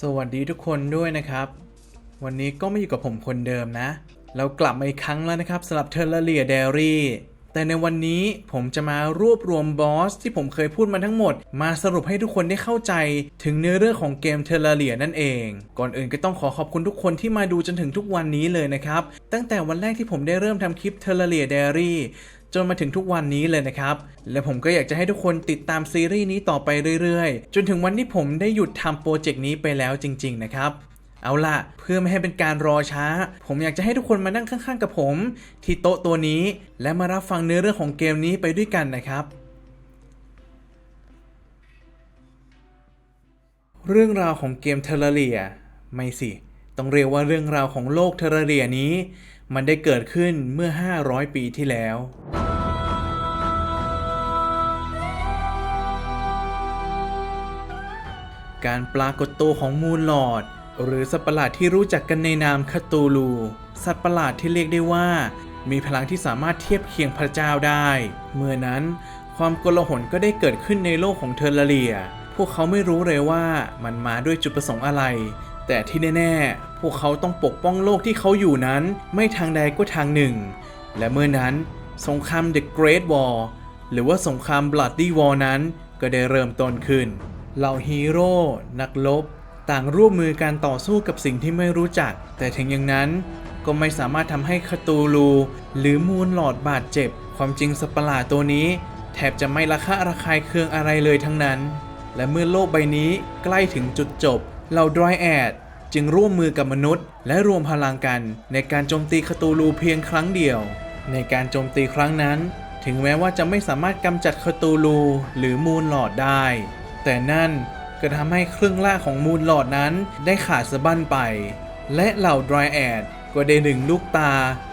สวัสดีทุกคนด้วยนะครับ วันนี้ก็ไม่อยู่กับผมคนเดิมนะ เรากลับมาอีกครั้งแล้วนะครับสำหรับเทเลเรียเดรี่แต่ในวันนี้ผมจะมารวบรวมบอสที่ผมเคยพูดมาทั้งหมด มาสรุปให้ทุกคนได้เข้าใจถึงเนื้อเรื่องของเกมเทเลเรียนั่นเอง ก่อนอื่นก็ต้องขอขอบคุณทุกคนที่มาดูจนถึงทุกวันนี้เลยนะครับ ตั้งแต่วันแรกที่ผมได้เริ่มทำคลิปเทเลเรียเดรี่ จนมาถึงทุกวันนี้เลยนะครับ และผมก็อยากจะให้ทุกคนติดตามซีรีส์นี้ต่อไปเรื่อยๆ จนถึงวันที่ผมได้หยุดทำโปรเจกต์นี้ไปแล้วจริง ๆ นะครับเอาล่ะ เพื่อไม่ให้เป็นการรอช้า ผมอยากจะให้ทุกคนมานั่งข้างๆกับผม ที่โต๊ะตัวนี้ และมารับฟังเนื้อเรื่องของเกมนี้ไปด้วยกันนะครับ เรื่องราวของเกมเทเลเรีย ไม่สิ ต้องเรียกว่าเรื่องราวของโลกเทเลเรียนี้ มันได้เกิดขึ้นเมื่อ 500 ปีที่แล้ว การปรากฏตัวของมูนลอด หรือสัตว์ประหลาดที่รู้จักกันในนามคาตูลู สัตว์ประหลาดที่เรียกได้ว่า มีพลังที่สามารถเทียบเคียงพระเจ้าได้ เมื่อนั้นความโกลาหลก็ได้เกิดขึ้นในโลกของเทอร์เรีย พวกเขาไม่รู้เลยว่ามันมาด้วยจุดประสงค์อะไร แต่ที่แน่ๆ พวกเขาต้องปกป้องโลกที่เขาอยู่นั้น ไม่ทางใดก็ทางหนึ่ง และเมื่อนั้นสงคราม The Great War หรือว่าสงคราม Bloody War นั้นก็ได้เริ่มต้นขึ้น เหล่าฮีโร่นักรบต่างร่วมมือการต่อสู้กับสิ่งที่ไม่รู้จัก แต่ถึงอย่างนั้นก็ไม่สามารถทำให้คาตูลู หรือมูนหลอดบาดเจ็บ ความจริงสัตว์ประหลาตัวนี้ แทบจะไม่ระคะระคายเคืองอะไรเลยทั้งนั้น และเมื่อโลกใบนี้ใกล้ถึงจุดจบ เหล่าดรายแอดจึงร่วมมือกับมนุษย์ และรวมพลังกันในการโจมตีคาตูลูเพียงครั้งเดียว ในการโจมตีครั้งนั้น ถึงแม้ว่าจะไม่สามารถกำจัดคาตูลูหรือมูนหลอดได้ แต่นั่นก็ทำให้เครึ่องล่าของมูนหลอดนั้นได้ขาดสะบั้นไป และเหล่าดรายแอดก็ได้ดึงลูกตา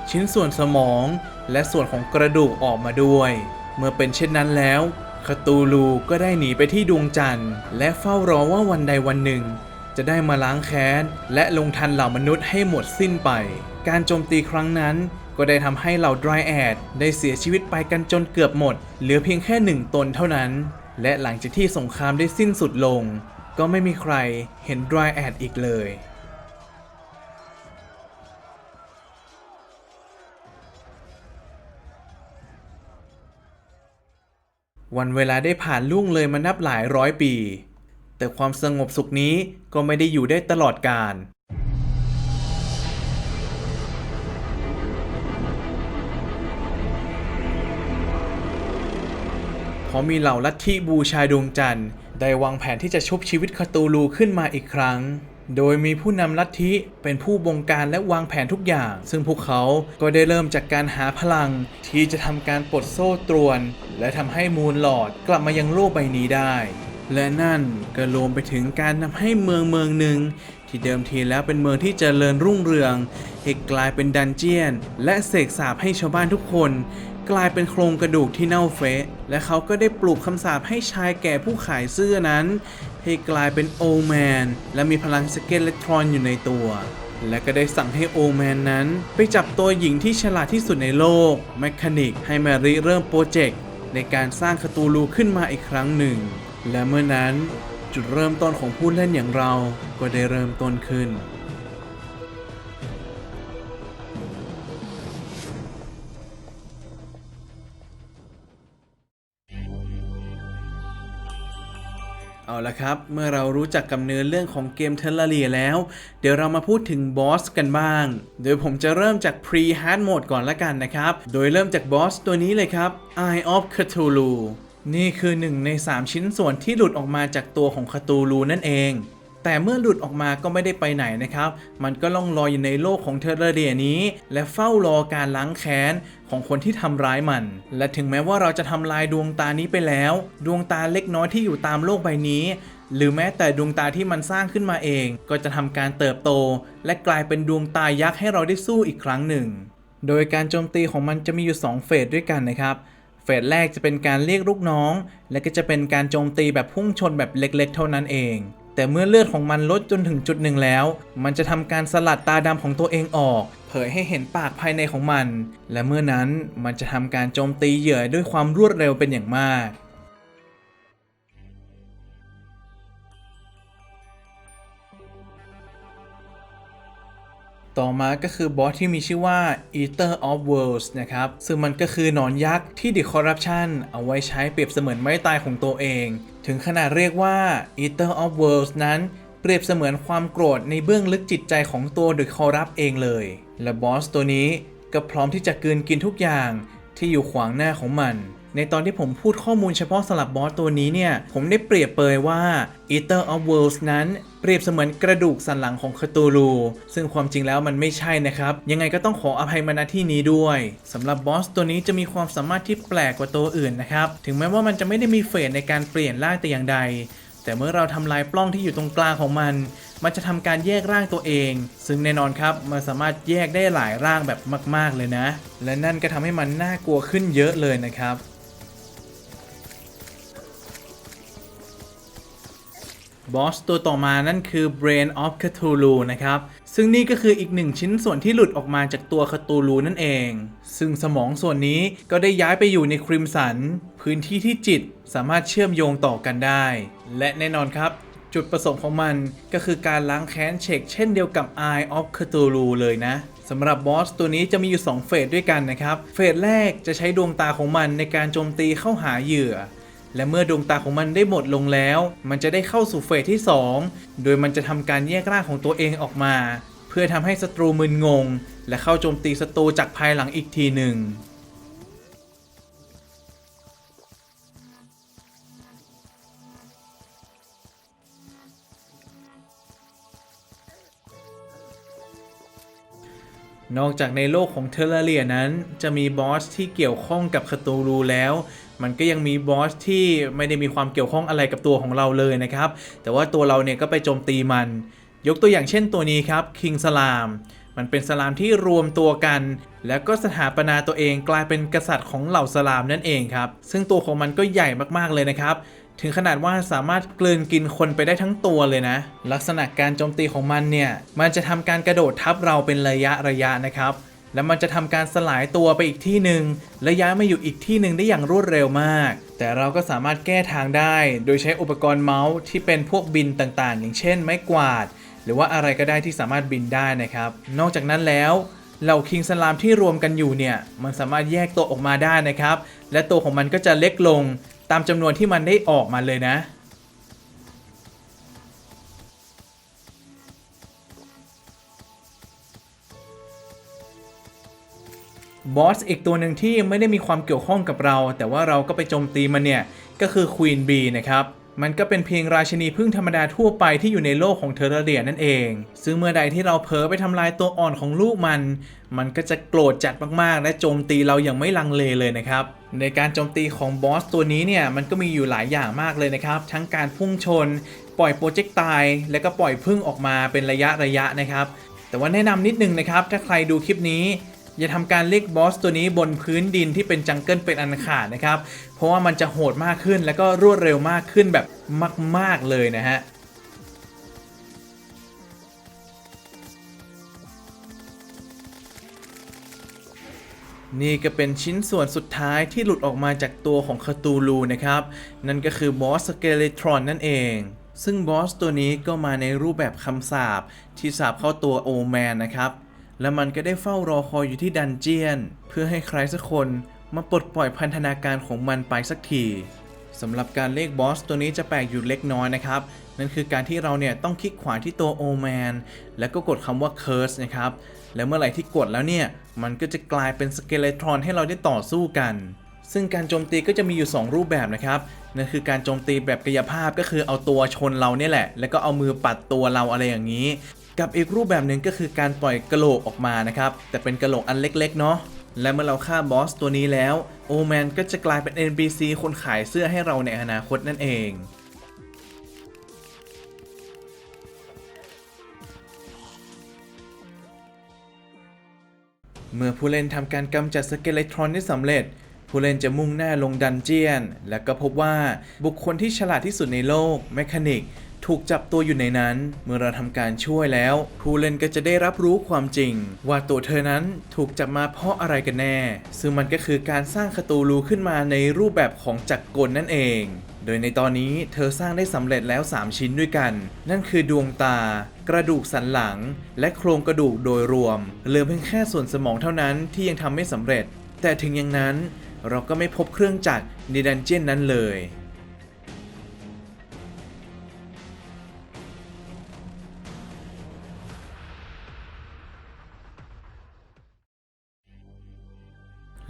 ชิ้นส่วนสมอง และส่วนของกระดูกออกมาด้วย เมื่อเป็นเช่นนั้นแล้วคาตูลูก็ได้หนีไปที่ดวงจันทร์ และเฝ้ารอว่าวันใดวันหนึ่ง จะได้มาล้างแค้น และลงทันเหล่ามนุษย์ให้หมดสิ้นไป การโจมตีครั้งนั้นก็ได้ทำให้เหล่าดรายแอดได้เสียชีวิตไปกันจนเกือบหมด เหลือเพียงแค่หนึ่งตนเท่านั้น และหลังจากที่สงครามได้สิ้นสุดลง ก็ไม่มีใครเห็นดรายแอดอีกเลยวันเวลาได้ผ่านล่วงเลยมานับหลายร้อยปี แต่ความสงบสุขนี้ก็ไม่ได้อยู่ได้ตลอดกาลเพราะมีเหล่าลัทธิบูชาดวงจันทร์ ได้วางแผนที่จะชุบชีวิตคาตูลูขึ้นมาอีกครั้ง โดยมีผู้นำลัทธิเป็นผู้บงการและวางแผนทุกอย่าง ซึ่งพวกเขาก็ได้เริ่มจากการหาพลัง ที่จะทำการปลดโซ่ตรวน และทำให้มูนหลอดกลับมายังโลกใบนี้ได้ และนั่นก็รวมไปถึงการทำให้เมืองเมืองหนึ่ง ที่เดิมทีแล้วเป็นเมืองที่เจริญรุ่งเรืองให้กลายเป็นดันเจียน และเสกสาปให้ชาวบ้านทุกคน กลายเป็นโครงกระดูกที่เน่าเฟะ และเขาก็ได้ปลูกคำสาปให้ชายแก่ผู้ขายเสื้อนั้น ให้กลายเป็นโอแมน และมีพลังสเกเลตรอนอยู่ในตัวและก็ได้สั่งให้โอแมนนั้น ไปจับตัวหญิงที่ฉลาดที่สุดในโลกแมคคานิกให้มาริเริ่มโปรเจกต์ในการสร้างคาตูลูขึ้นมาอีกครั้งหนึ่ง และเมื่อนั้นจุดเริ่มต้นของผู้เล่นอย่างเราก็ได้เริ่มต้นขึ้น เอาละครับ เมื่อเรารู้จักกับเนื้อเรื่องของเกมเทเลเรียแล้ว เดี๋ยวเรามาพูดถึงบอสกันบ้าง โดยผมจะเริ่มจาก Pre Hard Mode ก่อนละกันนะครับ โดยเริ่มจากบอสตัวนี้เลยครับ Eye of Cthulhu นี่คือหนึ่งใน 3 ชิ้นส่วนที่หลุดออกมาจากตัวของคาตูลูนั่นเอง แต่เมื่อหลุดออกมาก็ไม่ได้ไปไหนนะครับ มันก็ล่องลอยอยู่ในโลกของเทอร์เรียนี้ และเฝ้ารอการล้างแค้นของคนที่ทำร้ายมัน และถึงแม้ว่าเราจะทำลายดวงตานี้ไปแล้ว ดวงตาเล็กน้อยที่อยู่ตามโลกใบนี้ หรือแม้แต่ดวงตาที่มันสร้างขึ้นมาเอง ก็จะทำการเติบโต และกลายเป็นดวงตายักษ์ให้เราได้สู้อีกครั้งหนึ่ง โดยการโจมตีของมันจะมีอยู่ 2 เฟสด้วยกันนะครับ เฟสแรกจะเป็นการเรียกลูกน้อง และก็จะเป็นการโจมตีแบบพุ่งชนแบบเล็กๆ เท่านั้นเอง แต่เมื่อเลือดของมันลดจนถึงจุดหนึ่งแล้ว มันจะทำการสลัดตาดำของตัวเองออก เผยให้เห็นปากภายในของมัน และเมื่อนั้นมันจะทำการโจมตีเหยื่อด้วยความรวดเร็วเป็นอย่างมาก ต่อมาก็คือบอสที่มีชื่อว่า Eater of Worlds นะครับ ซึ่งมันก็คือหนอนยักษ์ที่ The Corruption เอาไว้ใช้เปรียบเสมือนไม้ตายของตัวเอง ถึงขนาดเรียกว่า Eater of Worlds นั้นเปรียบเสมือนความโกรธในเบื้องลึกจิตใจของตัว The Corrupt เองเลย และบอสตัวนี้ก็พร้อมที่จะกืนกินทุกอย่างที่อยู่ขวางหน้าของมัน ในตอนที่ผมพูดข้อมูลเฉพาะสำหรับบอสตัวนี้เนี่ย ผมได้เปรียบเปยว่า Eater of Worlds นั้นเปรียบเสมือนกระดูกสันหลังของคาตูลูซึ่งความจริงแล้วมันไม่ใช่นะครับ ยังไงก็ต้องขออภัยมาณที่นี้ด้วยสำหรับบอสตัวนี้จะมีความสามารถที่แปลกกว่าตัวอื่นนะครับ ถึงแม้ว่ามันจะไม่ได้มีเฟสในการเปลี่ยนร่างแต่อย่างใด แต่เมื่อเราทำลายปล้องที่อยู่ตรงกลางของมัน มันจะทำการแยกร่างตัวเอง ซึ่งแน่นอนครับมันสามารถแยกได้หลายร่างแบบมาก ๆเลยนะ และนั่นก็ทำให้มันน่ากลัวขึ้นเยอะเลยนะครับ บอสตัวต่อมานั่นคือ Brain of Cthulhu นะครับ ซึ่งนี่ก็คืออีกหนึ่งชิ้นส่วนที่หลุดออกมาจากตัวคาตูลูนั่นเอง ซึ่งสมองส่วนนี้ก็ได้ย้ายไปอยู่ในคริมสัน พื้นที่ที่จิตสามารถเชื่อมโยงต่อกันได้ และแน่นอนครับจุดประสงค์ของมันก็คือการล้างแค้นเชกเช่นเดียวกับ Eye of Cthulhu เลยนะสำหรับบอสตัวนี้จะมีอยู่ 2 เฟสด้วยกันนะครับ เฟสแรกจะใช้ดวงตาของมันในการโจมตีเข้าหาเหยื่อ และเมื่อดวงตาของมันได้หมดลงแล้ว มันจะได้เข้าสู่เฟสที่ 2 โดยมันจะทำการแยกร่างของตัวเองออกมา เพื่อทำให้ศัตรูมึนงง และเข้าโจมตีศัตรูจากภายหลังอีกทีหนึ่งนอกจากในโลกของเทเลเรียนั้น จะมีบอสที่เกี่ยวข้องกับคาตูรูแล้ว มันก็ยังมีบอสที่ไม่ได้มีความเกี่ยวข้องอะไรกับตัวของเราเลยนะครับ แต่ว่าตัวเราเนี่ยก็ไปโจมตีมัน ยกตัวอย่างเช่นตัวนี้ครับคิงสลามมันเป็นสลามที่รวมตัวกัน แล้วก็สถาปนาตัวเองกลายเป็นกษัตริย์ของเหล่าสลามนั่นเองครับ ซึ่งตัวของมันก็ใหญ่มากๆเลยนะครับ ถึงขนาดว่าสามารถกลืนกินคนไปได้ทั้งตัวเลยนะ ลักษณะการโจมตีของมันเนี่ย มันจะทำการกระโดดทับเราเป็นระยะระยะนะครับ แล้วมันจะทำการสลายตัวไปอีกที่หนึ่งและย้ายมาอยู่อีกที่หนึ่งได้อย่างรวดเร็วมาก แต่เราก็สามารถแก้ทางได้ โดยใช้อุปกรณ์เมาส์ที่เป็นพวกบินต่างๆ อย่างเช่น ไม้กวาด หรือว่าอะไรก็ได้ที่สามารถบินได้นะครับ นอกจากนั้นแล้วเหล่าคิงสลามที่รวมกันอยู่เนี่ยมันสามารถแยกตัวออกมาได้นะครับ และตัวของมันก็จะเล็กลงตามจำนวนที่มันได้ออกมาเลยนะ บอสอีกตัวหนึ่งที่ไม่ได้มีความเกี่ยวข้องกับเรา แต่ว่าเราก็ไปโจมตีมันเนี่ย ก็คือควีนบีนะครับมันก็เป็นเพียงราชินีพึ่งธรรมดาทั่วไปที่อยู่ในโลกของเทอร์เรียนั่นเอง ซึ่งเมื่อใดที่เราเผลอไปทำลายตัวอ่อนของลูกมัน มันก็จะโกรธจัดมากๆ และโจมตีเราอย่างไม่ลังเลเลยนะครับ ในการโจมตีของบอสตัวนี้เนี่ยมันก็มีอยู่หลายอย่างมากเลยนะครับ ทั้งการพุ่งชน ปล่อยโปรเจกต์ตาย และก็ปล่อยพึ่งออกมาเป็นระยะระยะนะครับ แต่ว่าแนะนำนิดนึงนะครับ ถ้าใครดูคลิปนี้ อย่าทำการเรียกบอสตัวนี้บนพื้นดินที่เป็นจังเกิลเป็นอันขาดนะครับ เพราะว่ามันจะโหดมากขึ้นแล้วก็รวดเร็วมากขึ้นแบบมาก ๆ เลยนะฮะนี่ก็เป็นชิ้นส่วนสุดท้ายที่หลุดออกมาจากตัวของคาตูลูนะครับ นั่นก็คือบอสสเกเลทรอนนั่นเอง ซึ่งบอสตัวนี้ก็มาในรูปแบบคำสาปที่สาปเข้าตัวโอแมนนะครับ และมันก็ได้เฝ้ารอคอยอยู่ที่ดันเจียน เพื่อให้ใครสักคนมาปลดปล่อยพันธนาการของมันไปสักทีสำหรับการเรียกบอสตัวนี้จะแปลกอยู่เล็กน้อยนะครับ นั่นคือการที่เราเนี่ยต้องคลิกขวาที่ตัวโอแมนแล้วก็กดคำว่า curse นะครับ แล้วเมื่อไหร่ที่กดแล้วเนี่ย มันก็จะกลายเป็นสเกเลทรอนให้เราได้ต่อสู้กัน ซึ่งการโจมตีก็จะมีอยู่ 2 รูปแบบนะครับ นั่นคือการโจมตีแบบกายภาพก็คือเอาตัวชนเราเนี่ยแหละ แล้วก็เอามือปัดตัวเราอะไรอย่างนี้ กับอีกรูปแบบหนึ่งก็คือการปล่อยกระโหลกออกมานะครับ แต่เป็นกระโหลกอันเล็กๆเนาะและเมื่อเราฆ่าบอสตัวนี้แล้ว โอแมนก็จะกลายเป็น NPC คนขายเสื้อให้เราในอนาคตนั่นเอง เมื่อผู้เล่นทำการกำจัดสเกเลทรอนได้สำเร็จ ผู้เล่นจะมุ่งหน้าลงดันเจียน และก็พบว่าบุคคลที่ฉลาดที่สุดในโลก แมคานิก ถูกจับตัวอยู่ในนั้น เมื่อเราทำการช่วยแล้ว ผู้เล่นก็จะได้รับรู้ความจริง ว่าตัวเธอนั้นถูกจับมาเพราะอะไรกันแน่ ซึ่งมันก็คือการสร้างคาตูลูขึ้นมาในรูปแบบของจักรกลนั่นเอง โดยในตอนนี้เธอสร้างได้สำเร็จแล้ว 3 ชิ้นด้วยกัน นั่นคือดวงตา กระดูกสันหลัง และโครงกระดูกโดยรวมเหลือเพียงแค่ส่วนสมองเท่านั้นที่ยังทำไม่สำเร็จ แต่ถึงอย่างนั้นเราก็ไม่พบเครื่องจักรในดันเจียนนั้นเลย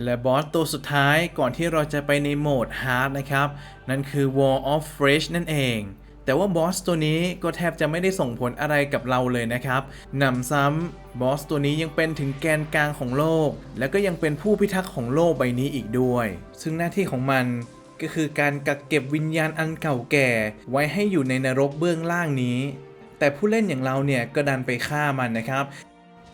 และบอสตัวสุดท้ายก่อนที่เราจะไปในโหมด Hard นะครับ นั่นคือ Wall of Fresh นั่นเอง แต่ว่าบอสตัวนี้ก็แทบจะไม่ได้ส่งผลอะไรกับเราเลยนะครับนำซ้ำบอสตัวนี้ยังเป็นถึงแกนกลางของโลก แล้วก็ยังเป็นผู้พิทักษ์ของโลกใบนี้อีกด้วย ซึ่งหน้าที่ของมันก็คือการกักเก็บวิญญาณอันเก่าแก่ ไว้ให้อยู่ในนรกเบื้องล่างนี้ แต่ผู้เล่นอย่างเราเนี่ยก็ดันไปฆ่ามันนะครับ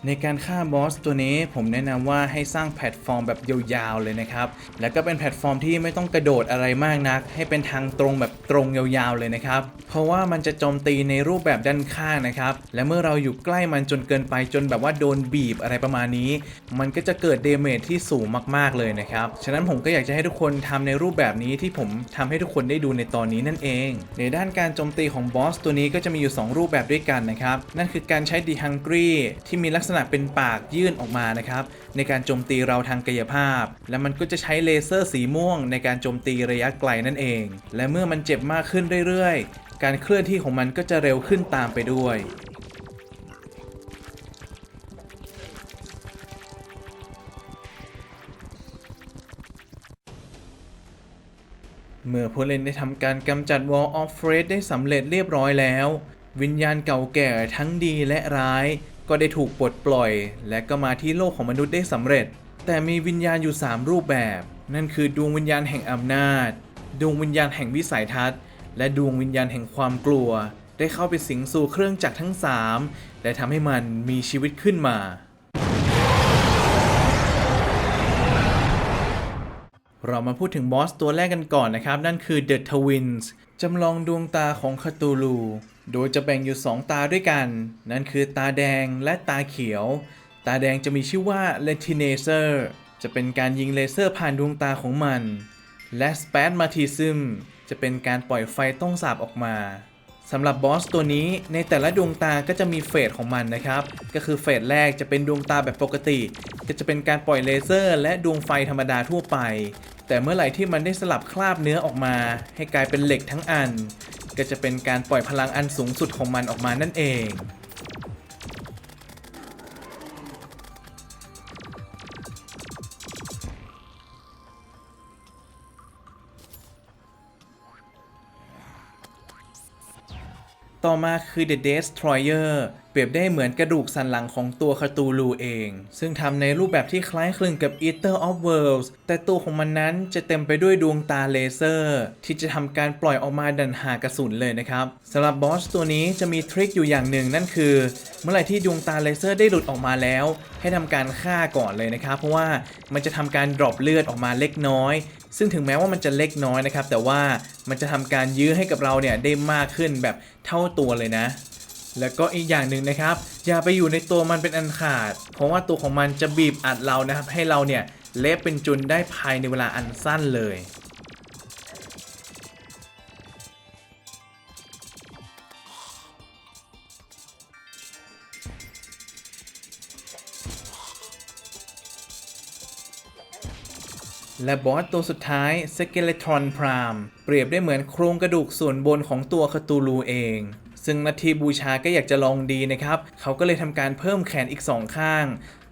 ในการฆ่าบอสตัวนี้ผมแนะนำว่าให้สร้างแพลตฟอร์มแบบยาวๆเลยนะครับ แล้วก็เป็นแพลตฟอร์มที่ไม่ต้องกระโดดอะไรมากนัก ให้เป็นทางตรงแบบตรงยาวๆเลยนะครับ เพราะว่ามันจะโจมตีในรูปแบบด้านข้างนะครับ และเมื่อเราอยู่ใกล้มันจนเกินไปจนแบบว่าโดนบีบอะไรประมาณนี้ มันก็จะเกิดเดเมจที่สูงมากๆเลยนะครับ ฉะนั้นผมก็อยากจะให้ทุกคนทำในรูปแบบนี้ที่ผมทำให้ทุกคนได้ดูในตอนนี้นั่นเอง ในด้านการโจมตีของบอสตัวนี้ก็จะมีอยู่ 2 รูปแบบด้วยกันนะครับ นั่นคือการใช้ The Hungry ที่มีลักษษณะเป็นปากยื่นออกมานะครับ ในการโจมตีเราทางกายภาพ และมันก็จะใช้เลเซอร์สีม่วง ในการโจมตีระยะไกลนั่นเอง และเมื่อมันเจ็บมากขึ้นเรื่อยๆ การเคลื่อนที่ของมันก็จะเร็วขึ้นตามไปด้วยเมื่อผู้เล่นได้ทำการกำจัด Wall of f r e d ได้สำเร็จเรียบร้อยแล้ว วิญญาณเก่าแก่ทั้งดีและร้าย ก็ได้ถูกปลดปล่อย และก็มาที่โลกของมนุษย์ได้สำเร็จ แต่มีวิญญาณอยู่ 3 รูปแบบ นั่นคือดวงวิญญาณแห่งอำนาจ ดวงวิญญาณแห่งวิสัยทัศน์ และดวงวิญญาณแห่งความกลัว ได้เข้าไปสิงสู่เครื่องจักรทั้ง 3 และทำให้มันมีชีวิตขึ้นมา เรามาพูดถึงบอสตัวแรกกันก่อนนะครับ นั่นคือ The Twins จำลองดวงตาของคาตูลู โดยจะแบ่งอยู่2ตาด้วยกัน นั่นคือตาแดงและตาเขียว ตาแดงจะมีชื่อว่า Retinaser จะเป็นการยิงเลเซอร์ผ่านดวงตาของมัน และ Spasmatism จะเป็นการปล่อยไฟต้องสาบออกมาสำหรับบอสตัวนี้ในแต่ละดวงตาก็จะมีเฟสของมันนะครับ ก็คือเฟสแรกจะเป็นดวงตาแบบปกติ ก็จะเป็นการปล่อยเลเซอร์ และดวงไฟธรรมดาทั่วไป แต่เมื่อไหร่ที่มันได้สลับคราบเนื้อออกมา ให้กลายเป็นเหล็กทั้งอัน ก็จะเป็นการปล่อยพลังอันสูงสุดของมันออกมานั่นเองต่อมาคือ The Destroyer รียบได้เหมือนกระดูกสันหลังของตัวคาตูลูเอง ซึ่งทำในรูปแบบที่คล้ายคลึงกับ Eater of Worlds แต่ตัวของมันนั้นจะเต็มไปด้วยดวงตาเลเซอร์ ที่จะทำการปล่อยออกมาดันหากระสุนเลยนะครับสำหรับบอสตัวนี้จะมีทริคอยู่อย่างหนึ่งนั่นคือ เมื่อไหร่ที่ดวงตาเลเซอร์ได้หลุดออกมาแล้ว ให้ทำการฆ่าก่อนเลยนะครับ เพราะว่ามันจะทำการดรอปเลือดออกมาเล็กน้อย ซึ่งถึงแม้ว่ามันจะเล็กน้อยนะครับแต่ว่ามันจะทำการยื้อให้กับเราเนี่ยได้มากขึ้นแบบเท่าตัวเลยนะ แล้วก็อีกอย่างหนึ่งนะครับ อย่าไปอยู่ในตัวมันเป็นอันขาด เพราะว่าตัวของมันจะบีบอัดเรานะครับ ให้เราเนี่ยเละเป็นจุนได้ภายในเวลาอันสั้นเลย และบอสตัวสุดท้ายสเกเลทรอนพรามเปรียบได้เหมือนโครงกระดูกส่วนบนของตัวคาตูลูเอง ซึ่งนาทีบูชาก็อยากจะลองดีนะครับ เขาก็เลยทำการเพิ่มแขนอีกสองข้าง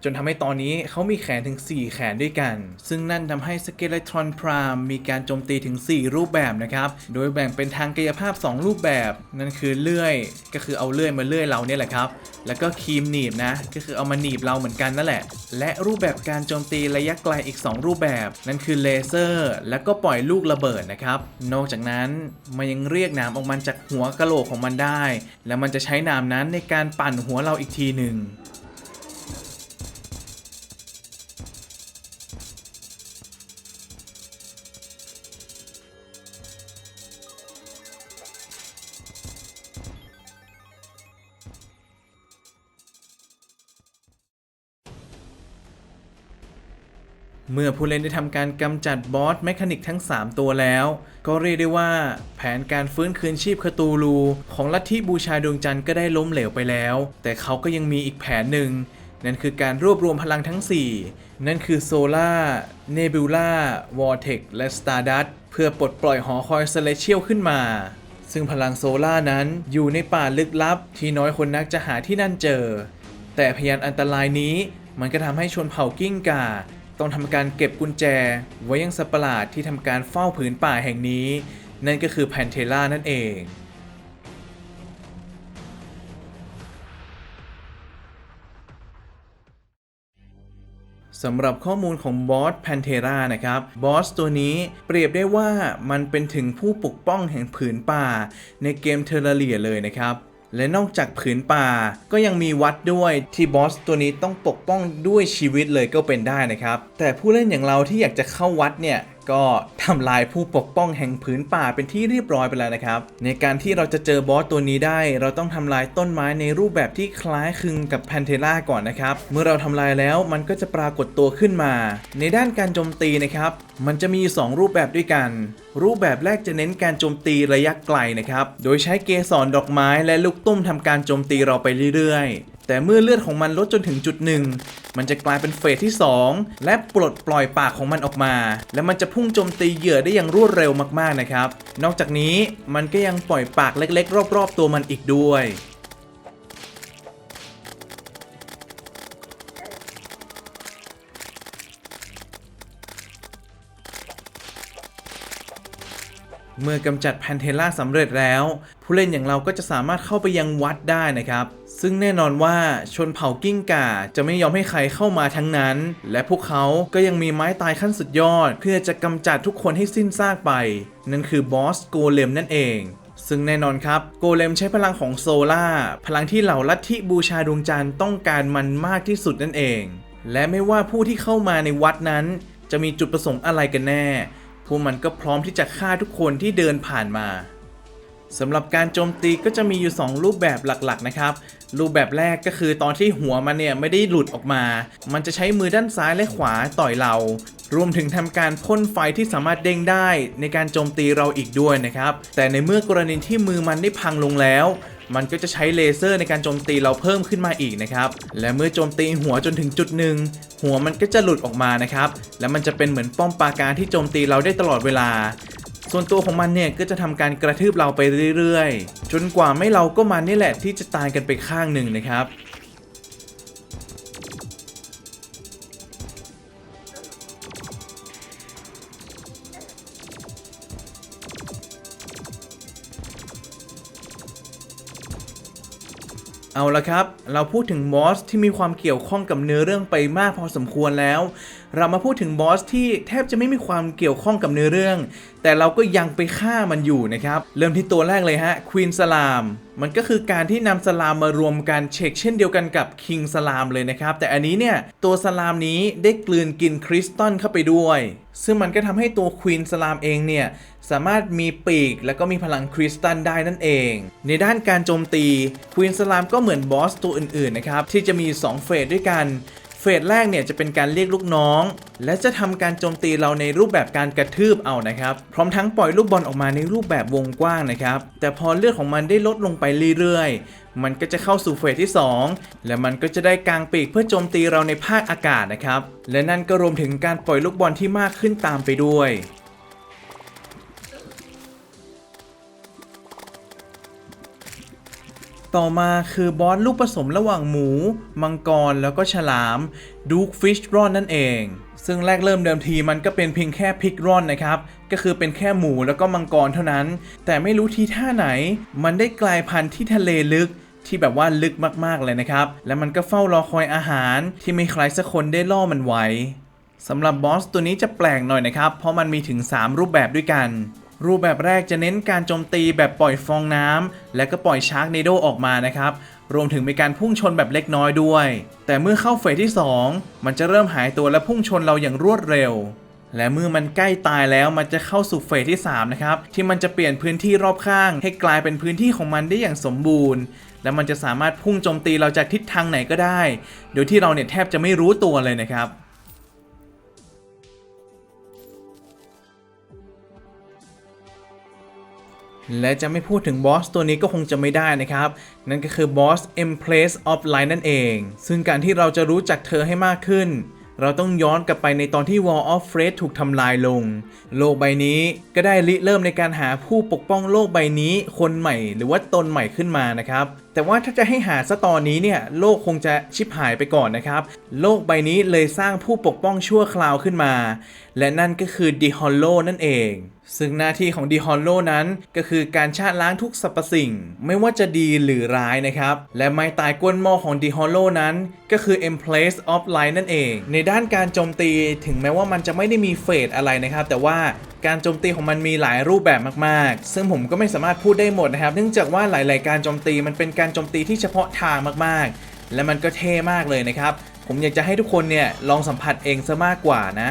จนทำให้ตอนนี้เขามีแขนถึง 4 แขนด้วยกัน ซึ่งนั่นทำให้ Skeleton Prime มีการโจมตีถึง 4 รูปแบบนะครับ โดยแบ่งเป็นทางกายภาพ 2 รูปแบบ นั่นคือเลื่อย ก็คือเอาเลื่อยมาเลื่อยเราเนี่ยแหละครับ แล้วก็ครีมหนีบนะ ก็คือเอามาหนีบเราเหมือนกันนั่นแหละ และรูปแบบการโจมตีระยะไกลอีก 2 รูปแบบ นั่นคือเลเซอร์ แล้วก็ปล่อยลูกระเบิดนะครับ นอกจากนั้นมันยังเรียกนามออกมาจากหัวกะโหลกของมันได้ แล้วมันจะใช้นามนั้นในการปั่นหัวเราอีกทีหนึ่ง เมื่อผู้เล่นได้ทำการกำจัดบอสแมคานิกทั้ง 3 ตัวแล้ว ก็เรียกได้ว่า แผนการฟื้นคืนชีพคาตูลูของลัทธิบูชาดวงจันทร์ก็ได้ล้มเหลวไปแล้ว แต่เขาก็ยังมีอีกแผนหนึ่ง นั่นคือการรวบรวมพลังทั้ง 4 นั่นคือโซล่าเนบิวล่าวอร์เทกและสตาร์ดัตเพื่อปลดปล่อยหอคอยเซเลเชียลขึ้นมาซึ่งพลังโซล่านั้นอยู่ในป่าลึกลับ ที่น้อยคนนักจะหาที่นั่นเจอ แต่พยานอันตรายนี้มันก็ทำให้ชนเผ่ากิ้งก่า ต้องทำการเก็บกุญแจ ไว้ยังสัตว์ประหลาดที่ทำการเฝ้าผืนป่าแห่งนี้ นั่นก็คือแพนเทล่านั่นเองสำหรับข้อมูลของบอสแพนเทรานะครับ บอสตัวนี้เปรียบได้ว่ามันเป็นถึงผู้ปกป้องแห่งผืนป่าในเกมเทอร์เรียเลยนะครับ และนอกจากผืนป่าก็ยังมีวัดด้วยที่บอสตัวนี้ต้องปกป้องด้วยชีวิตเลยก็เป็นได้นะครับ แต่ผู้เล่นอย่างเราที่อยากจะเข้าวัดเนี่ย ก็ทำลายผู้ปกป้องแห่งผืนป่าเป็นที่เรียบร้อยไปแล้วนะครับ ในการที่เราจะเจอบอสตัวนี้ได้ เราต้องทำลายต้นไม้ในรูปแบบที่คล้ายคลึงกับแพนเทล่าก่อนนะครับ เมื่อเราทำลายแล้วมันก็จะปรากฏตัวขึ้นมา ในด้านการโจมตีนะครับ มันจะมี 2 รูปแบบด้วยกัน รูปแบบแรกจะเน้นการโจมตีระยะไกลนะครับ โดยใช้เกสรดอกไม้และลูกตุ้มทำการโจมตีเราไปเรื่อยๆ แต่เมื่อเลือดของมันลดจนถึงจุดหนึ่ง มันจะกลายเป็นเฟสที่ 2 และปลดปล่อยปากของมันออกมา และมันจะพุ่งโจมตีเหยื่อได้อย่างรวดเร็วมากๆนะครับ นอกจากนี้มันก็ยังปล่อยปากเล็กๆ รอบๆ ตัวมันอีกด้วย เมื่อกำจัดแพนเทล่าสำเร็จแล้ว ผู้เล่นอย่างเราก็จะสามารถเข้าไปยังวัดได้นะครับ ซึ่งแน่นอนว่าชนเผ่ากิ้งก่าจะไม่ยอมให้ใครเข้ามาทั้งนั้น และพวกเขาก็ยังมีไม้ตายขั้นสุดยอด เพื่อจะกำจัดทุกคนให้สิ้นซากไป นั่นคือบอสโกเลมนั่นเอง ซึ่งแน่นอนครับโกเลมใช้พลังของโซล่าพลังที่เหล่าลัทธิบูชาดวงจันทร์ต้องการมันมากที่สุดนั่นเอง และไม่ว่าผู้ที่เข้ามาในวัดนั้น จะมีจุดประสงค์อะไรกันแน่ พวกมันก็พร้อมที่จะฆ่าทุกคนที่เดินผ่านมาสำหรับการโจมตีก็จะมีอยู่ 2 รูปแบบหลักๆนะครับ รูปแบบแรกก็คือตอนที่หัวมันเนี่ยไม่ได้หลุดออกมา มันจะใช้มือด้านซ้ายและขวาต่อยเรา รวมถึงทำการพ่นไฟที่สามารถเด้งได้ในการโจมตีเราอีกด้วยนะครับ แต่ในเมื่อกรณีที่มือมันได้พังลงแล้ว มันก็จะใช้เลเซอร์ในการโจมตีเราเพิ่มขึ้นมาอีกนะครับ และเมื่อโจมตีหัวจนถึงจุดหนึ่งหัวมันก็จะหลุดออกมานะครับ และมันจะเป็นเหมือนป้อมปราการที่โจมตีเราได้ตลอดเวลา ส่วนตัวของมันเนี่ยก็จะทำการกระทืบเราไปเรื่อยๆ จนกว่าไม่เราก็มันนี่แหละที่จะตายกันไปข้างหนึ่งนะครับ เอาละครับ เราพูดถึงบอสที่มีความเกี่ยวข้องกับเนื้อเรื่องไปมากพอสมควรแล้ว เรามาพูดถึงบอสที่แทบจะไม่มีความเกี่ยวข้องกับเนื้อเรื่อง แต่เราก็ยังไปฆ่ามันอยู่นะครับ เริ่มที่ตัวแรกเลยฮะควีนสลาม มันก็คือการที่นำสลามมารวมกันเช็คเช่นเดียวกันกับคิงสลามเลยนะครับ แต่อันนี้เนี่ยตัวสลามนี้ได้กลืนกินคริสตัลเข้าไปด้วย ซึ่งมันก็ทำให้ตัวควีนสลามเองเนี่ย สามารถมีปีกแล้วก็มีพลังคริสตัลได้นั่นเอง ในด้านการโจมตีควีนสลามก็เหมือนบอสตัวอื่นๆนะครับที่จะมี 2 เฟสด้วยกันเฟสแรกเนี่ยจะเป็นการเรียกลูกน้อง และจะทำการโจมตีเราในรูปแบบการกระทืบเอานะครับ พร้อมทั้งปล่อยลูกบอลออกมาในรูปแบบวงกว้างนะครับ แต่พอเลือดของมันได้ลดลงไปเรื่อยๆ มันก็จะเข้าสู่เฟสที่ 2 และมันก็จะได้กางปีกเพื่อโจมตีเราในภาคอากาศนะครับ และนั่นก็รวมถึงการปล่อยลูกบอลที่มากขึ้นตามไปด้วย ต่อมาคือบอสลูกผสมระหว่างหมู มังกรแล้วก็ฉลามดูฟิชรอนนั่นเอง ซึ่งแรกเริ่มเดิมทีมันก็เป็นเพียงแค่พิกรอนนะครับ ก็คือเป็นแค่หมูแล้วก็มังกรเท่านั้น แต่ไม่รู้ทีท่าไหน มันได้กลายพันธุ์ที่ทะเลลึกที่แบบว่าลึกมากๆเลยนะครับ และมันก็เฝ้ารอคอยอาหารที่ไม่ใครสักคนได้ล่อมันไว้สำหรับบอสตัวนี้จะแปลกหน่อยนะครับ เพราะมันมีถึง 3 รูปแบบด้วยกัน รูปแบบแรกจะเน้นการโจมตีแบบปล่อยฟองน้ำ และก็ปล่อยชาร์กเนโดออกมานะครับ รวมถึงมีการพุ่งชนแบบเล็กน้อยด้วย แต่เมื่อเข้าเฟสที่ 2 มันจะเริ่มหายตัวและพุ่งชนเราอย่างรวดเร็ว และเมื่อมันใกล้ตายแล้วมันจะเข้าสู่เฟสที่ 3 นะครับ ที่มันจะเปลี่ยนพื้นที่รอบข้าง ให้กลายเป็นพื้นที่ของมันได้อย่างสมบูรณ์ และมันจะสามารถพุ่งโจมตีเราจากทิศทางไหนก็ได้ โดยที่เราเนี่ยแทบจะไม่รู้ตัวเลยนะครับ และจะไม่พูดถึงบอสตัวนี้ก็คงจะไม่ได้นะครับ นั่นก็คือบอส Empress of Light นั่นเอง ซึ่งการที่เราจะรู้จักเธอให้มากขึ้น เราต้องย้อนกลับไปในตอนที่ Wall of f r e d ถูกทำลายลง โลกใบนี้ก็ได้ริเริ่มในการหาผู้ปกป้องโลกใบนี้คนใหม่ หรือว่าตนใหม่ขึ้นมานะครับแต่ว่าถ้าจะให้หาซะตอนนี้เนี่ยโลกคงจะชิบหายไปก่อนนะครับ โลกใบนี้เลยสร้างผู้ปกป้องชั่วคราวขึ้นมา และนั่นก็คือ The Hollow นั่นเอง ซึ่งหน้าที่ของ The Hollow นั้นก็คือการชาล้างทุกสรรพสิ่ง ไม่ว่าจะดีหรือร้ายนะครับ และไม้ตายก้นหม้อของ The Hollow นั้น ก็คือ Empress of Light นั่นเอง ในด้านการโจมตีถึงแม้ว่ามันจะไม่ได้มีเฟสอะไรนะครับ แต่ว่าการโจมตีของมันมีหลายรูปแบบมาก ๆ ซึ่งผมก็ไม่สามารถพูดได้หมดนะครับ เนื่องจากว่าหลาย ๆ การโจมตีมันเป็นการโจมตีที่เฉพาะทางมาก ๆ และมันก็เท่มากเลยนะครับ ผมอยากจะให้ทุกคนเนี่ยลองสัมผัสเองซะมากกว่านะ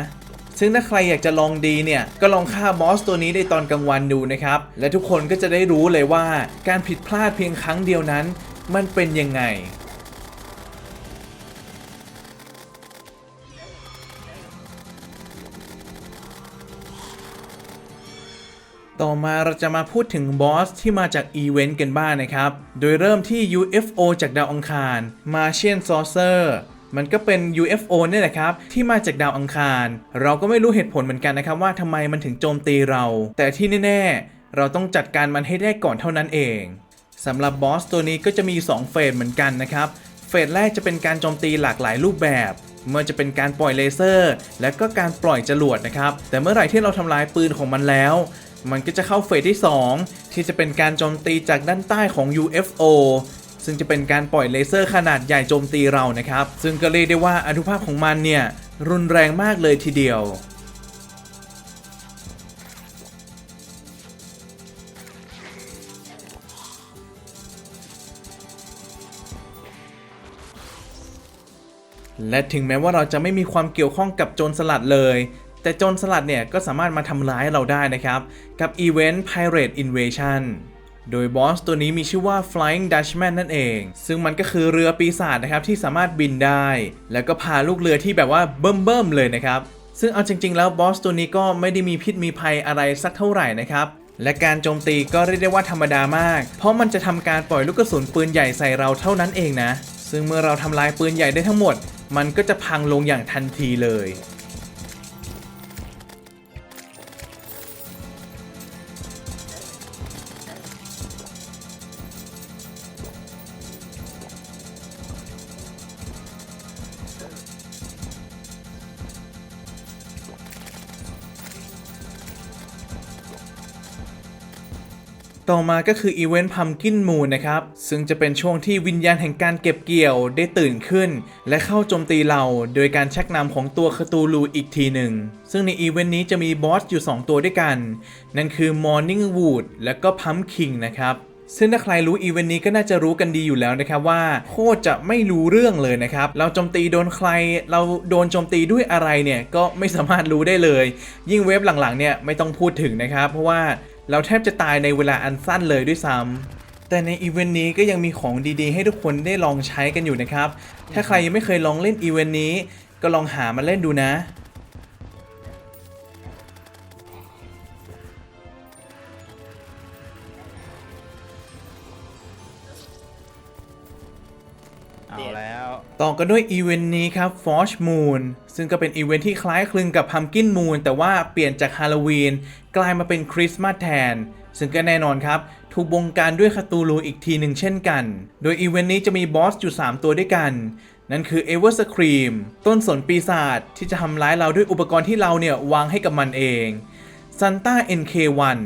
ซึ่งถ้าใครอยากจะลองดีเนี่ย ก็ลองฆ่าบอสตัวนี้ในตอนกลางวันดูนะครับ และทุกคนก็จะได้รู้เลยว่าการผิดพลาดเพียงครั้งเดียวนั้น มันเป็นยังไงต่อมาเราจะมาพูดถึงบอสที่มาจากอีเวนต์กันบ้างนะครับ โดยเริ่มที่ UFO จากดาวอังคาร Martian Saucer มันก็เป็น UFO เนี่ยแหละครับ ที่มาจากดาวอังคาร เราก็ไม่รู้เหตุผลเหมือนกันนะครับว่าทำไมมันถึงโจมตีเรา แต่ที่แน่ๆ เราต้องจัดการมันให้ได้ก่อนเท่านั้นเองสำหรับบอสตัวนี้ก็จะมี 2 เฟสเหมือนกันนะครับ เฟสแรกจะเป็นการโจมตีหลากหลายรูปแบบเมื่อจะเป็นการปล่อยเลเซอร์ และก็การปล่อยจรวดนะครับ แต่เมื่อไหร่ที่เราทำลายปืนของมันแล้ว มันก็จะเข้าเฟสที่ 2 ที่จะเป็นการโจมตีจากด้านใต้ของ UFO ซึ่งจะเป็นการปล่อยเลเซอร์ขนาดใหญ่โจมตีเรานะครับ ซึ่งก็เรียกได้ว่าอนุภาพของมันเนี่ย รุนแรงมากเลยทีเดียวและถึงแม้ว่าเราจะไม่มีความเกี่ยวข้องกับโจรสลัดเลย แต่โจรสลัดเนี่ยก็สามารถมาทำร้ายเราได้นะครับ กับอีเวนต์ Pirate Invasion โดยบอสตัวนี้มีชื่อว่า Flying Dutchman นั่นเอง ซึ่งมันก็คือเรือปีศาจนะครับที่สามารถบินได้ แล้วก็พาลูกเรือที่แบบว่าเบิ่มๆเลยนะครับ ซึ่งเอาจริง ๆ แล้วบอสตัวนี้ก็ไม่ได้มีพิษมีภัยอะไรสักเท่าไหร่นะครับและการโจมตีก็เรียกได้ว่าธรรมดามาก เพราะมันจะทำการปล่อยลูกกระสุนปืนใหญ่ใส่เราเท่านั้นเองนะ ซึ่งเมื่อเราทำลายปืนใหญ่ได้ทั้งหมด มันก็จะพังลงอย่างทันทีเลย ต่อมาก็คืออีเวนต์พัมกินมูนนะครับ ซึ่งจะเป็นช่วงที่วิญญาณแห่งการเก็บเกี่ยวได้ตื่นขึ้น และเข้าโจมตีเราโดยการชักนำของตัวคาตูลูอีกทีหนึ่ง ซึ่งในอีเวนต์นี้จะมีบอสอยู่ 2 ตัวด้วยกัน นั่นคือ Morning Wood และก็ Pumpkin นะครับซึ่งถ้าใครรู้อีเวนต์นี้ก็น่าจะรู้กันดีอยู่แล้วนะครับว่าโคตรจะไม่รู้เรื่องเลยนะครับ เราโจมตีโดนใคร เราโดนโจมตีด้วยอะไรเนี่ยก็ไม่สามารถรู้ได้เลย ยิ่งเว็บหลังๆเนี่ยไม่ต้องพูดถึงนะครับ เพราะว่า เราแทบจะตายในเวลาอันสั้นเลยด้วยซ้ำแต่ในอีเวนต์นี้ก็ยังมีของดีๆ ให้ทุกคนได้ลองใช้กันอยู่นะครับ ถ้าใครยังไม่เคยลองเล่นอีเวนต์นี้ ก็ลองหามาเล่นดูนะเอาแล้วต่อกันด้วยอีเวนต์นี้ครับ Forge Moon ซึ่งก็เป็นอีเวนต์ที่คล้ายคลึงกับ Pumpkin Moon แต่ว่าเปลี่ยนจากฮาโลวีน กลายมาเป็นคริสต์มาสแทน ซึ่งก็แน่นอนครับ ถูกบงการด้วยคาตูลูอีกทีหนึ่งเช่นกัน โดยอีเวนต์นี้จะมีบอสอยู่ 3 ตัวด้วยกัน นั่นคือเอเวอร์สครีมต้นสนปีศาจที่จะทำร้ายเราด้วยอุปกรณ์ที่เราเนี่ยวางให้กับมันเองซันต้า NK1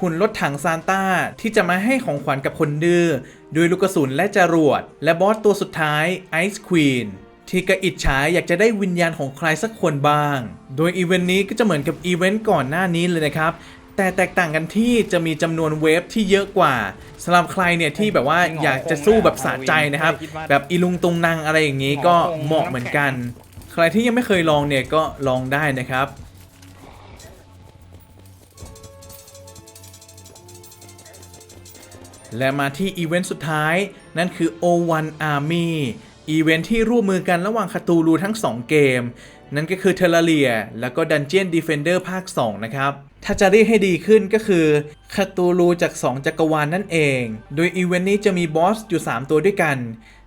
หุ่นรถถังซานต้าที่จะมาให้ของขวัญกับคนดื้อด้วยลูกกระสุนและจรวด และบอสตัวสุดท้ายไอซ์ควีน ที่กระอิจฉาอยากจะได้วิญญาณของใครสักคนบ้าง โดยอีเวนต์นี้ก็จะเหมือนกับอีเวนต์ก่อนหน้านี้เลยนะครับ แต่แตกต่างกันที่จะมีจำนวนเวฟที่เยอะกว่าสำหรับใครเนี่ยที่แบบว่าอยากจะสู้แบบสะใจนะครับ แบบอีลุงตุงนางอะไรอย่างนี้ก็เหมาะเหมือนกัน ใครที่ยังไม่เคยลองเนี่ยก็ลองได้นะครับและมาที่อีเวนต์สุดท้าย นั่นคือ O1 Army อีเวนท์ที่ร่วมมือกันระหว่างคาตูลูทั้ง 2 เกม นั่นก็คือเทเลเรียแล้วก็ Dungeon Defender ภาค 2 นะครับ ถ้าจะเรียกให้ดีขึ้นก็คือคาตูลูจาก 2 จักรวาลนนั่นเอง โดยอีเวนต์นี้จะมีบอสอยู่ 3 ตัวด้วยกัน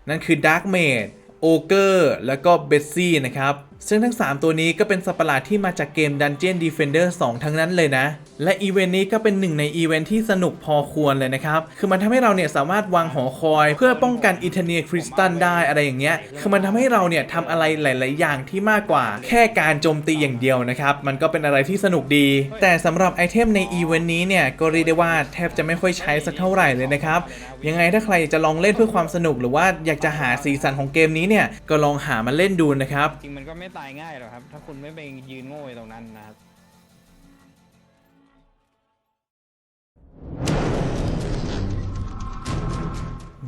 นั่นคือดาร์คเมดโอเกอร์แล้วก็เบสซี่นะครับ ซึ่งทั้ง 3 ตัวนี้ก็เป็นสัตว์ประหลาดที่มาจากเกม Dungeon Defender 2 ทั้งนั้นเลยนะ และอีเวนต์นี้ก็เป็นหนึ่งในอีเวนต์ที่สนุกพอควรเลยนะครับ คือมันทำให้เราเนี่ยสามารถวางหอคอย เพื่อป้องกันอิเทเนียคริสตันได้อะไรอย่างเงี้ย คือมันทำให้เราเนี่ยทำอะไรหลาย ๆ อย่างที่มากกว่า แค่การโจมตีอย่างเดียวนะครับ มันก็เป็นอะไรที่สนุกดี แต่สำหรับไอเทมในอีเวนต์นี้เนี่ยก็เรียกได้ว่าแทบจะไม่ค่อยใช้สักเท่าไหร่เลยนะครับยังไงถ้าใครจะลองเล่นเพื่อความสนุกหรือว่าอยากจะหาสีสันของเกมนี้เนี่ยก็ลองหามาเล่นดูนะครับจริงมันก็ไม่ตายง่ายหรอกครับ ถ้าคุณไม่ไปยืนโง่ตรงนั้นนะครับ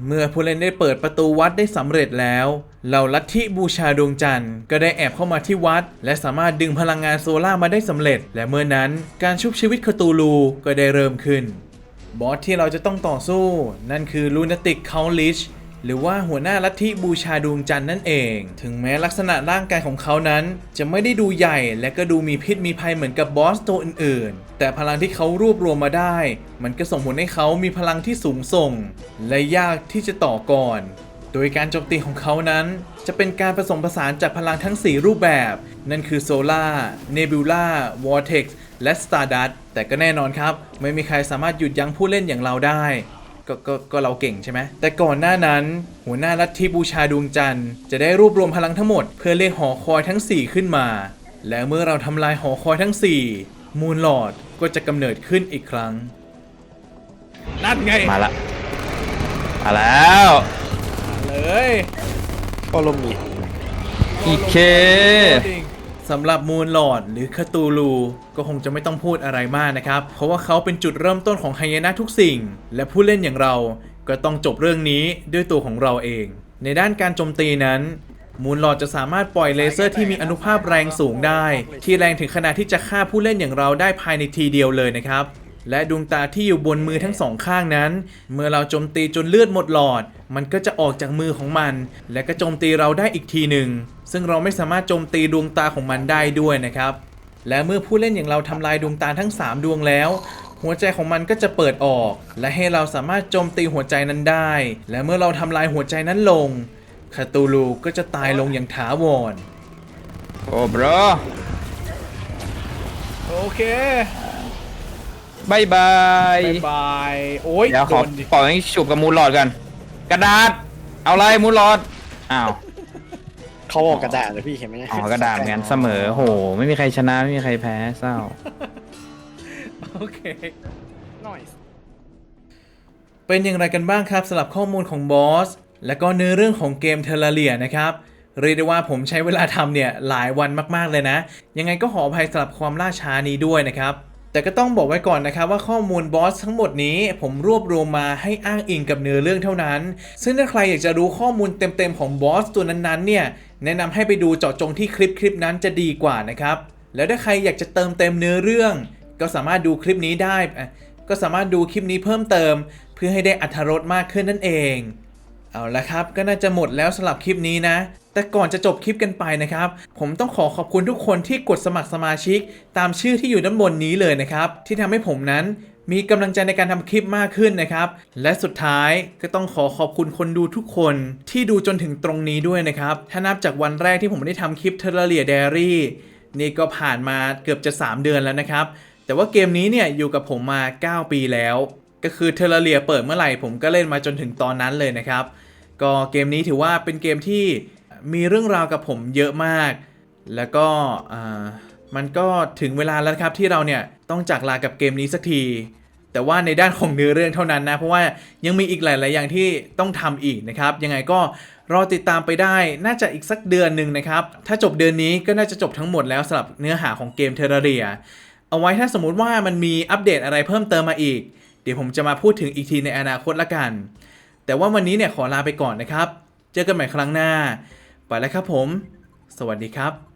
เมื่อผู้เล่นได้เปิดประตูวัดได้สำเร็จแล้วเหล่าลัทธิบูชาดวงจันทร์ก็ได้แอบเข้ามาที่วัด และสามารถดึงพลังงานโซล่ามาได้สำเร็จ และเมื่อนั้นการชุบชีวิตคาตูลูก็ได้เริ่มขึ้น บอสที่เราจะต้องต่อสู้ นั่นคือลูนาติกเคาลิช หรือว่าหัวหน้าลัทธิบูชาดวงจันทร์นั่นเอง ถึงแม้ลักษณะร่างกายของเขานั้น จะไม่ได้ดูใหญ่และก็ดูมีพิษมีภัยเหมือนกับบอสตัวอื่นๆ แต่พลังที่เขารวบรวมมาได้ มันก็ส่งผลให้เขามีพลังที่สูงส่ง และยากที่จะต่อก่อน โดยการโจมตีของเขานั้น จะเป็นการผสมผสานจากพลังทั้ง 4 รูปแบบ นั่นคือโซล่าเนบิวล่าวอร์เท็กซ์และสตาร์ดัตแต่ก็แน่นอนครับ ไม่มีใครสามารถหยุดยั้งผู้เล่นอย่างเราได้ ก็ก็ก็เราเก่งใช่ไหมแต่ก่อนหน้านั้น หัวหน้าลัทธิบูชาดวงจันทร์จะได้รวบรวมพลังทั้งหมดเพื่อเรียกหอคอยทั้ง 4 ขึ้นมา และเมื่อเราทำลายหอคอยทั้ง 4 มูนลอร์ดก็จะกำเนิดขึ้นอีกครั้ง นั่นไงมาละมาแล้วเลยก็ลมมีอีเค สำหรับมูนหลอดหรือคาตูลูก็คงจะไม่ต้องพูดอะไรมากนะครับ เพราะว่าเขาเป็นจุดเริ่มต้นของไฮยนะทุกสิ่ง และผู้เล่นอย่างเราก็ต้องจบเรื่องนี้ด้วยตัวของเราเอง ในด้านการโจมตีนั้นมูนหลอดจะสามารถปล่อยเลเซอร์ที่มีอนุภาพแรงสูงได้ ที่แรงถึงขนาดที่จะฆ่าผู้เล่นอย่างเราได้ภายในทีเดียวเลยนะครับ และดวงตาที่อยู่บนมือทั้งสองข้างนั้น เมื่อเราโจมตีจนเลือดหมดหลอด มันก็จะออกจากมือของมัน และก็โจมตีเราได้อีกทีหนึ่ง ซึ่งเราไม่สามารถโจมตีดวงตาของมันได้ด้วยนะครับ และเมื่อผู้เล่นอย่างเราทำลายดวงตาทั้ง 3 ดวงแล้ว หัวใจของมันก็จะเปิดออก และให้เราสามารถโจมตีหัวใจนั้นได้ และเมื่อเราทำลายหัวใจนั้นลงคาตูลูก็จะตายลงอย่างถาวรโอ้บรโอเคบายบายบายโอ้ยเดี๋ยวขอปล่อยให้ฉุบกับมูลหลอดกัน กระดาษ เอาอะไรมูลหลอด อ้าว เขาออกกระดาษเลยพี่เห็นไหมอ๋อกระดาษงั้นเสมอโห ไม่มีใครชนะไม่มีใครแพ้เศร้า โอเค หน่อย เป็นอย่างไรกันบ้างครับสำหรับข้อมูลของบอส และก็เนื้อเรื่องของเกมเทเลเลียนะครับ เรียกได้ว่าผมใช้เวลาทำเนี่ยหลายวันมากๆเลยนะ ยังไงก็ขออภัยสำหรับความล่าช้านี้ด้วยนะครับ แต่ก็ต้องบอกไว้ก่อนนะครับว่าข้อมูลบอสทั้งหมดนี้ผมรวบรวมมาให้อ้างอิงกับเนื้อเรื่องเท่านั้น ซึ่งถ้าใครอยากจะรู้ข้อมูลเต็มๆของบอสตัวนั้นๆเนี่ย แนะนำให้ไปดูเจาะจงที่คลิปคลิปนั้นจะดีกว่านะครับ แล้วถ้าใครอยากจะเติมเต็มเนื้อเรื่อง ก็สามารถดูคลิปนี้ได้ ก็สามารถดูคลิปนี้เพิ่มเติม เพื่อให้ได้อรรถรสมากขึ้นนั่นเอง เอาละครับ ก็น่าจะหมดแล้วสำหรับคลิปนี้นะ แต่ก่อนจะจบคลิปกันไปนะครับ ผมต้องขอขอบคุณทุกคนที่กดสมัครสมาชิก ตามชื่อที่อยู่ด้านบนนี้เลยนะครับ ที่ทำให้ผมนั้น มีกำลังใจในการทำคลิปมากขึ้นนะครับ และสุดท้ายก็ต้องขอขอบคุณคนดูทุกคนที่ดูจนถึงตรงนี้ด้วยนะครับ ถ้านับจากวันแรกที่ผมได้ทำคลิปเทเลเลียเดรี่นี่ก็ผ่านมาเกือบจะ 3 เดือนแล้วนะครับ แต่ว่าเกมนี้เนี่ยอยู่กับผมมา 9 ปีแล้ว ก็คือเทเลเลียเปิดเมื่อไหร่ผมก็เล่นมาจนถึงตอนนั้นเลยนะครับ ก็เกมนี้ถือว่าเป็นเกมที่มีเรื่องราวกับผมเยอะมาก แล้วก็ มันก็ถึงเวลาแล้วครับที่เราเนี่ยต้องจากลากับเกมนี้สักที แต่ว่าในด้านของเนื้อเรื่องเท่านั้นนะ เพราะว่ายังมีอีกหลาย ๆ อย่างที่ต้องทำอีกนะครับ ยังไงก็รอติดตามไปได้น่าจะอีกสักเดือนหนึ่งนะครับ ถ้าจบเดือนนี้ก็น่าจะจบทั้งหมดแล้วสำหรับเนื้อหาของเกมเทอร์เรีย เอาไว้ถ้าสมมุติว่ามันมีอัปเดตอะไรเพิ่มเติมมาอีก เดี๋ยวผมจะมาพูดถึงอีกทีในอนาคตละกัน แต่ว่าวันนี้เนี่ยขอลาไปก่อนนะครับ เจอกันใหม่ครั้งหน้า ไปแล้วครับผม สวัสดีครับ